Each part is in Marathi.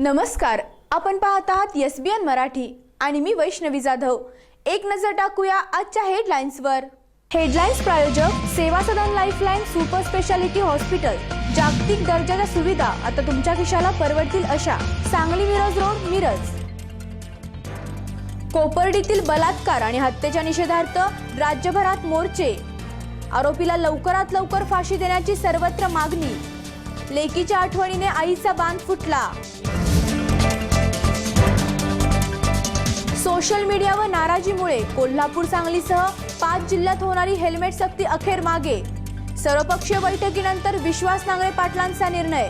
नमस्कार आपण पाहत आहात एस बी एन मराठी आणि मी वैष्णवी जाधव. एक नजर टाकूया आजच्या हेडलाईन्सवर हेडलाईन्स प्रायोजक Seva Sadan lifeline super speciality hospital जागतिक दर्जाच्या सुविधा आता तुमच्या खिशाला परवडतील अशा. सांगली मिरज रोड मिरज. कोपर्डीतील बलात्कार आणि हत्येच्या निषेधार्थ राज्यभरात मोर्चे. आरोपीला लवकरात लवकर फाशी देण्याची सर्वत्र मागणी. लेकीच्या आठवणीने आईचा बांध फुटला. सोशल मीडिया व नाराजीमुळे कोल्हापूर सांगलीसह पाच जिल्ह्यात होणारी हेल्मेट सक्ती अखेर मागे. सर्वपक्षीय बैठकीनंतर विश्वास नांगरे पाटलांचा निर्णय.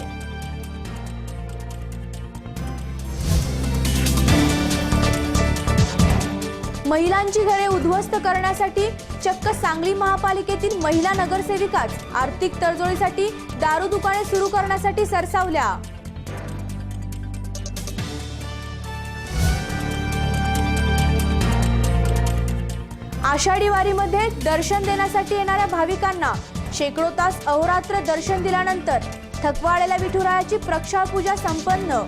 महिलांची घरे उद्ध्वस्त करण्यासाठी चक्क सांगली महापालिकेतील महिला नगरसेविकाच आर्थिक तडजोडीसाठी दारू दुकाने सुरू करण्यासाठी सरसावल्या. आषाढी वारीमध्ये दर्शन देण्यासाठी येणाऱ्या भाविकांना शेकडो तास अहोरात्र दर्शन दिल्यानंतर थकवाळलेल्या विठुरायाची प्रक्षाळ पूजा संपन्न.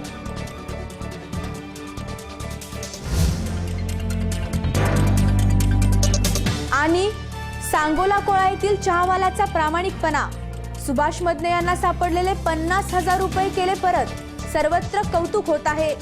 आणि सांगोला कोळा येथील चहावालाचा प्रामाणिकपणा. सुभाष मदने यांना सापडलेले पन्नास हजार रुपये केले परत. सर्वत्र कौतुक होत आहे.